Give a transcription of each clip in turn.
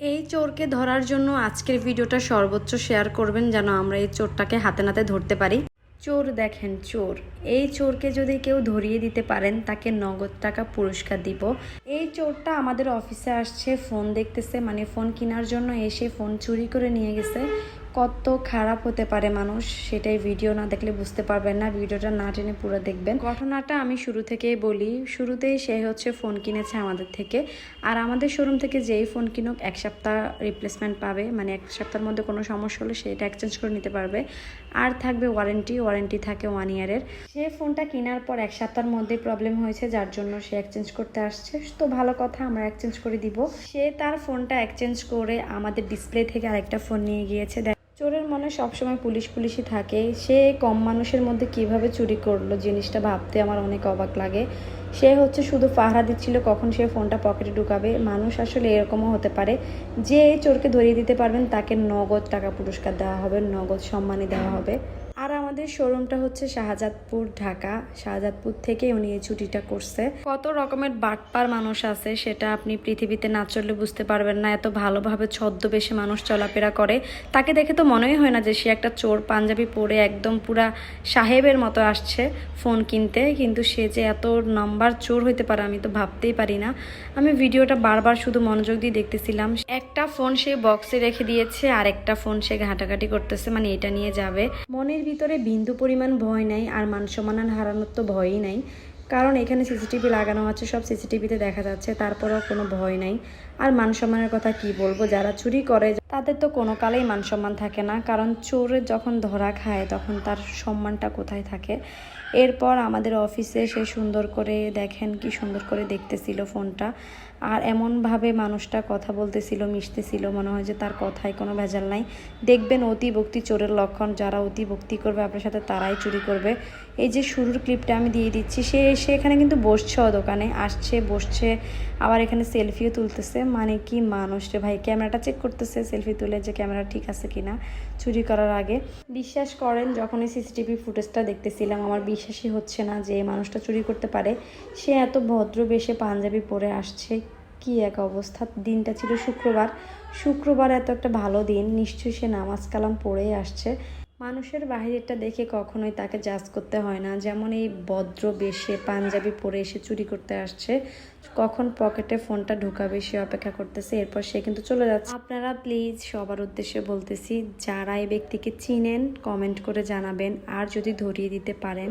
এই চোরকে ধরার জন্য আজকের ভিডিওটা সর্বোচ্চ শেয়ার করবেন যেন আমরা এই চোরটাকে হাতে নাতে ধরতে পারি। চোর দেখেন, চোর। এই চোরকে যদি কেউ ধরিয়ে দিতে পারেন, তাকে নগদ টাকা পুরস্কার দিব। এই চোরটা আমাদের অফিসে আসছে, ফোন দেখতেছে মানে ফোন কেনার জন্য এসে ফোন চুরি করে নিয়ে গেছে। কত খারাপ হতে পারে মানুষ, সেটাই ভিডিও না দেখলে বুঝতে পারবেন না। ভিডিওটা না টেনে পুরো দেখবেন। ঘটনাটা আমি শুরু থেকেই বলি, শুরুতেই সে হচ্ছে ফোন কিনেছে আমাদের থেকে। আর আমাদের শোরুম থেকে যেই ফোন কিনুক, এক সপ্তাহ রিপ্লেসমেন্ট পাবে। মানে এক সপ্তাহের মধ্যে কোনো সমস্যা হলে সেটা এক্সচেঞ্জ করে নিতে পারবে। আর থাকবে ওয়ারেন্টি ওয়ারেন্টি থাকে ওয়ান ইয়ারের সে ফোনটা কেনার পর এক সপ্তাহের মধ্যে প্রবলেম হয়েছে, যার জন্য সে এক্সচেঞ্জ করতে আসছে। তো ভালো কথা, আমরা এক্সচেঞ্জ করে দিব। সে তার ফোনটা এক্সচেঞ্জ করে আমাদের ডিসপ্লে থেকে আরেকটা ফোন নিয়ে গিয়েছে। দেখ- চোরের মনে সবসময় পুলিশ পুলিশই থাকে। সে কম মানুষের মধ্যে কীভাবে চুরি করল জিনিসটা ভাবতে আমার অনেক অবাক লাগে। সে হচ্ছে শুধু পাহারা দিচ্ছিল কখন সে ফোনটা পকেটে ঢুকাবে। মানুষ আসলে এরকমও হতে পারে। যে চোরকে ধরিয়ে দিতে পারবেন তাকে নগদ টাকা পুরস্কার দেওয়া হবে, নগদ সম্মানী দেওয়া হবে। আমাদের শোরুমটা হচ্ছে শাহজাদপুর, ঢাকা। শাহজাদপুর থেকে উনি এই ছুটিটা করছে। কত রকমের বাটপার মানুষ আছে, সেটা আপনি পৃথিবীতে না চললে বুঝতে পারবেন না। এত ভালোভাবে ছদ্মবেশে মানুষ চলাফেরা করে। তাকে দেখে তো মনেই হয় না যে সে একটা চোর পাঞ্জাবি পরে একদম পুরা সাহেবের মতো আসছে ফোন কিনতে। কিন্তু সে যে এত নাম্বার চোর হইতে পারে আমি তো ভাবতেই পারি না। আমি ভিডিওটা বারবার শুধু মনোযোগ দিয়ে দেখতেছিলাম। একটা ফোন সে বক্সে রেখে দিয়েছে আর একটা ফোন সে ঘাটাঘাটি করতেছে মানে এটা নিয়ে যাবে। মনের ভিতরে বিন্দু পরিমাণ ভয় নাই আর মান সম্মান হারানোর তো ভয়ই নাই। কারণ এখানে সিসিটিভি লাগানো আছে, সব সিসিটিভিতে দেখা যাচ্ছে, তারপরেও কোনো ভয় নাই। আর মান সম্মানের কথা কি বলব, যারা চুরি করে, তাদের তো কোনো কালেই মান সম্মান থাকে না, কারণ চোরের যখন ধরা খায়, তখন তার সম্মানটা কোথায় থাকে? এরপর আমাদের অফিসে সে সুন্দর করে দেখেন, কি সুন্দর করে দেখতেছিল ফোনটা। আর এমনভাবে মানুষটা কথা বলতেছিল, মিশতেছিল, মনে হয় যে তার কথায় কোনো ভেজাল নাই। দেখবেন অতি ভক্তি চোরের লক্ষণ, যারা অতি ভক্তি করবে, আপনার সাথে তারাই চুরি করবে। এই যে শুরুর ক্লিপটা আমি দিয়ে দিচ্ছি, সে এসে এখানে কিন্তু বসছে দোকানে, আসছে, বসছে, আবার এখানে সেলফিও তুলতেছে। মানে কি মানুষ রে ভাই, ক্যামেরাটা চেক করতেছে সেলফি তুলে যে ক্যামেরা ঠিক আছে কিনা, চুরি করার আগে। বিশ্বাস করেন যখন এই সিসিটিভি ফুটেজটা দেখতেছিলাম, আমার বিশ্বাসই হচ্ছে না যে মানুষটা চুরি করতে পারে। সে এত ভদ্র বেশে পাঞ্জাবি পরে আসছে, কি এক অবস্থা। দিনটা ছিল শুক্রবার। শুক্রবার এত একটা ভালো দিন, নিশ্চয়ই সে নামাজ কালাম পড়েই আসছে। মানুষের বাহিরেরটা দেখে কখনোই তাকে জাজ করতে হয় না। যেমন এই ভদ্র বেশে পাঞ্জাবি পরে এসে চুরি করতে আসছে, কখন পকেটে ফোনটা ঢুকাবে সে অপেক্ষা করতেছে, এরপর সে কিন্তু চলে যাচ্ছে। আপনারা প্লিজ সবার উদ্দেশ্যে বলতেছি, যারা এই ব্যক্তিকে চিনেন কমেন্ট করে জানাবেন। আর যদি ধরিয়ে দিতে পারেন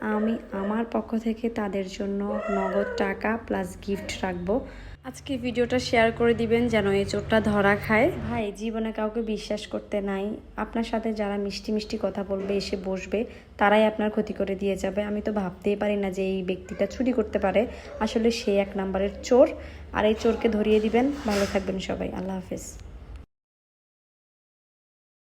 আমি আমার পক্ষ থেকে তাদের জন্য নগদ টাকা প্লাস গিফট রাখব। আজকে ভিডিওটা শেয়ার করে দিবেন যেন এই চোরটা ধরা খায়। ভাই, জীবনে কাউকে বিশ্বাস করতে নাই। আপনার সাথে যারা মিষ্টি মিষ্টি কথা বলবে, এসে বসবে, তারাই আপনার ক্ষতি করে দিয়ে যাবে। আমি তো ভাবতেই পারি না যে এই ব্যক্তিটা চুরি করতে পারে। আসলে সে এক নাম্বারের চোর। আর এই চোরকে ধরিয়ে দিবেন। ভালো থাকবেন সবাই। আল্লাহ হাফেজ।